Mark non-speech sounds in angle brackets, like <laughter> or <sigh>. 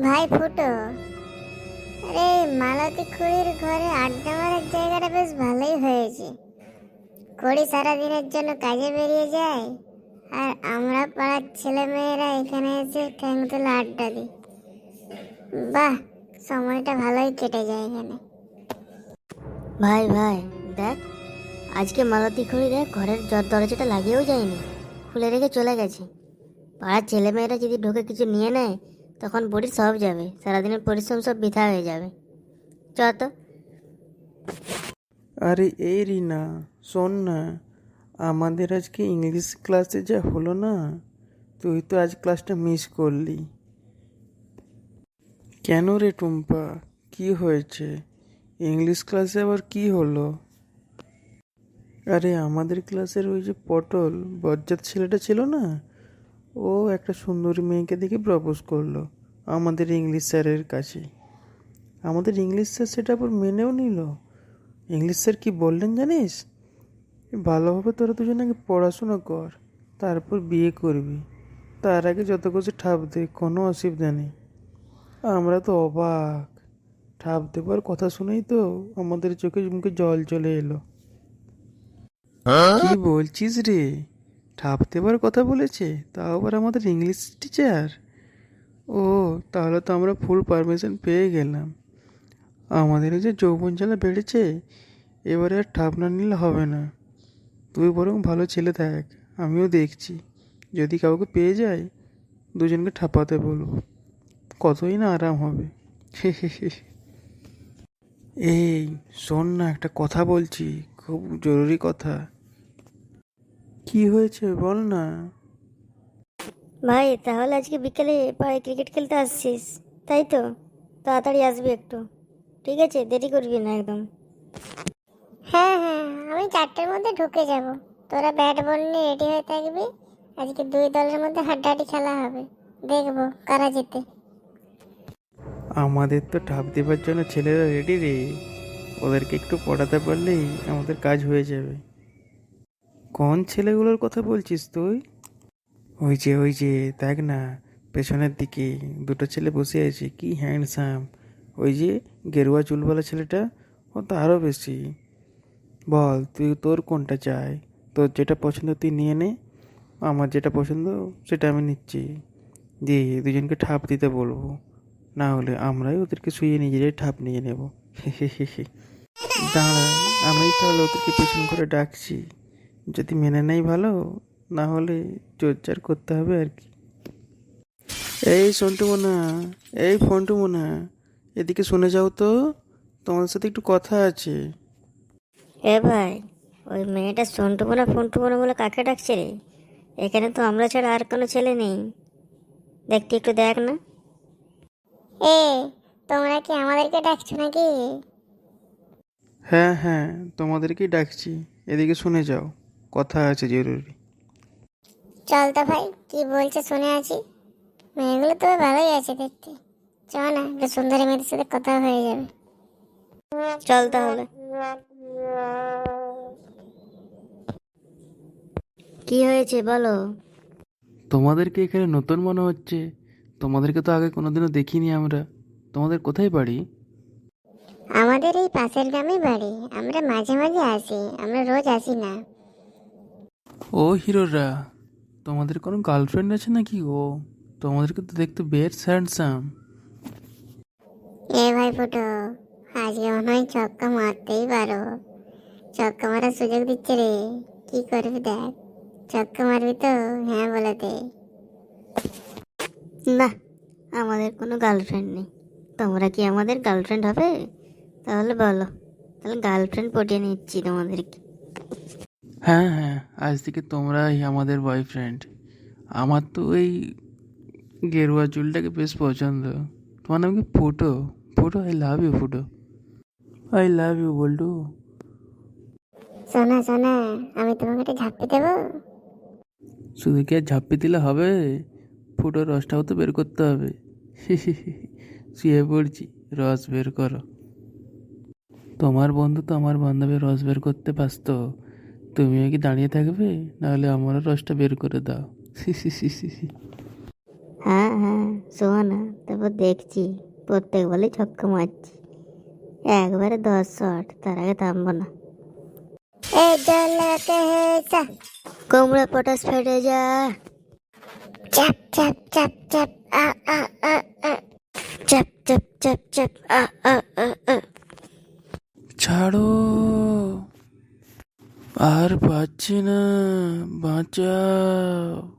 ভাই, ফুটো। আরে, মালতী খুড়ির ঘরে আড্ডা মারার জায়গাটা বেশ ভালোই হয়েছে। খুড়ি সারাদিনের জন্য কাজে বেরিয়ে যায়, আর আমরা পাড়ার ছেলে মেয়েরা এখানে এসে ঠ্যাং তুলে আড্ডা দিই। বাহ, সময়টা ভালোই কেটে যায় এখানে। ভাই ভাই, দেখ, আজকে মালতী খুঁড়ি দেখ ঘরের দরজাটা লাগিয়েও যায়নি। খুলে রেখে চলে গেছে। পাড়ার ছেলেমেয়েরা যদি ঢোকে কিছু নিয়ে নেয় তখন বুড়ি সব যাবে, সারাদিনের পরিশ্রম সব বৃথা হয়ে যাবে। চ তো। আরে এই রিনা, শোন না, আমাদের আজকে ইংলিশ ক্লাসে যা হলো না, তুই তো আজ ক্লাসটা মিস করলি। কেন রে টুম্পা, কি হয়েছে? ইংলিশ ক্লাসে আবার কি হলো? আরে আমাদের ক্লাসের ওই যে পটল, বজ্জাত ছেলেটা ছিল না ও একটা সুন্দরী মেয়েকে দেখে প্রপোজ করল আমাদের ইংলিশ স্যারের কাছে। আমাদের ইংলিশ স্যার সেটা আবার মেনেও নিল। ইংলিশ স্যার কি বললেন জানিস? ভালোভাবে তোরা দুজন আগে পড়াশোনা কর তারপর বিয়ে করবি। তার আগে যত কিছু ঠাপ দে কোনো অসুবিধা নেই। আমরা তো অবাক। ঠাপ দেবার কথা শুনেই তো আমাদের চোখে মুখে জল চলে এলো। কি বলছিস রে? ঠাপ দেবার কথা বলেছে? তাও আবার আমাদের ইংলিশ টিচার ও, তাহলে তো আমরা ফুল পারমিশন পেয়ে গেলাম। আমাদের যে যৌবন জ্বালা বেড়েছে, এবারে আর ঠাপ না নিলে হবে না। তুই বরং ভালো ছেলে থাক আমিও দেখছি। যদি কাউকে পেয়ে যায়, দুজনকে ঠাপাতে বলব। কতই না আরাম হবে। <laughs> এই, শোন না, একটা কথা বলছি, খুব জরুরি কথা। কি হয়েছে বল না। ভাই তাহলে আজকে বিকেলে পাড়ায় ক্রিকেট খেলতে আসছিস তাই তো? তাড়াতাড়ি আসবি একটু। ঠিক আছে দেরি করবি না একদম। হ্যাঁ হ্যাঁ আমি চারটের মধ্যে ঢুকে যাব। তোরা ব্যাট বল নিয়ে রেডি হয়ে থাকবি। আজকে দুই দলের মধ্যে হাড্ডাহাড্ডি খেলা হবে। দেখব কারা জিতে। আমাদের তো ঠাপ দেবার জন্য ছেলেরা রেডি রে। ওদেরকে একটু পড়াতে পারলেই আমাদের কাজ হয়ে যাবে। কোন ছেলেগুলোর কথা বলছিস তুই? ওই যে ওই যে, দেখ না, পেছনের দিকে দুটো ছেলে বসে আছে, কি হ্যান্ডসাম ওই যে, গেরুয়া চুলওয়ালা ছেলেটা, ও তো আরও বেশি। বল, তুই তোর কোনটা চাই? তোর যেটা পছন্দ তুই নিয়ে নে। আমার যেটা পছন্দ, সেটা আমি নিচ্ছি। দিয়ে দুজনকে ঠাপ দিতে বলব। না হলে আমরাই ওদেরকে শুয়ে নিজেরাই ঠাপ নিয়ে নেব। <laughs> দাঁড়া আমি তাহলে ওদেরকে পেছন করে ডাকছি। যদি মেনে নেই ভালো না হলে জোরজার করতে হবে আর কি। এই সন্টু মোনা এই ফন্টু মোনা এদিকে শুনে যাও তো তোমার সাথে একটু কথা আছে। এ ভাই ওই মেয়েটা সন্টু বোনা ফন্টু বোনা বলে কাকে ডাকছে রে? এখানে তো আমরা ছাড়া আর কোনো ছেলে নেই। দেখতে একটু দেখ না। এ তোমরা কি আমাদেরকে ডাকছো নাকি? হ্যাঁ হ্যাঁ তোমাদেরকেই ডাকছি। এদিকে শুনে যাও। কথা আছে জরুরি। চল তো ভাই কি বলছে শুনে আছি। মেয়েগুলো তবে ভালোই আছে দেখতে। চল না একটু সুন্দরী মেয়েদের সাথে কথা হয়ে যাবে। চল তাহলে। কি হয়েছে বলো? তোমাদেরকে এখানে নতুন মনে হচ্ছে। তোমাদেরকে তো আগে কোনোদিনও দেখিনি আমরা। তোমাদের কোথায় বাড়ি? আমাদের এই পাশের গ্রামে বাড়ি। আমরা মাঝে মাঝে আসি আমরা রোজ আসি না। ও হিরোরা, তোমাদের কোনো গার্লফ্রেন্ড আছে নাকি গো? তোমাদেরকে তো দেখতে বেশ হ্যান্ডসাম এ ভাই ফুটো, আজকে মনে হয় চক্কা মারতেই পারো। চক্কা মারার সুযোগ দিচ্ছে রে, কি করবি দেখ। চক্কা মারবি তো হ্যাঁ বলে দে না আমাদের কোনো গার্লফ্রেন্ড নেই। তোমরা কি আমাদের গার্লফ্রেন্ড হবে? তাহলে বলো, তাহলে গার্লফ্রেন্ড পটিয়ে নিচ্ছি তোমাদেরকে। হ্যাঁ হ্যাঁ আজ থেকে তোমরাই আমাদের বয়ফ্রেন্ড আমার তো ওই গেরুয়া চুলটাকে বেশ পছন্দ। তোমার নাম কি Futo? Futo I love you Futo. I love you Boltu. শোনা শোনা আমি তোমাকে একটা ঝাপ্পি দেবো? শুধু কি আর ঝাপ্পি দিলে হবে? ফুটোর রসটাও তো বের করতে হবে। <laughs> শুয়ে পড়ছি রস বের করো। তোমার বন্ধু তো আমার বান্ধবী রস বের করতে ব্যস্ত। তুমিও কি দাঁড়িয়ে থাকবে? নাহলে আমারও রসটা বের করে দাও। হ্যাঁ হ্যাঁ শোনো না তারপর দেখছি প্রত্যেক বলে ছক্কা মারছি। একবারে দশ শট তার আগে থামবো না। লাগাতে পটাশ ফেটে যা। চাপ চাপ চাপ চাপ আ আ আ আ চাপ চাপ চাপ চাপ আ আ আ আ। ছাড়ো। আর পাচ্ছি না বাঁচাও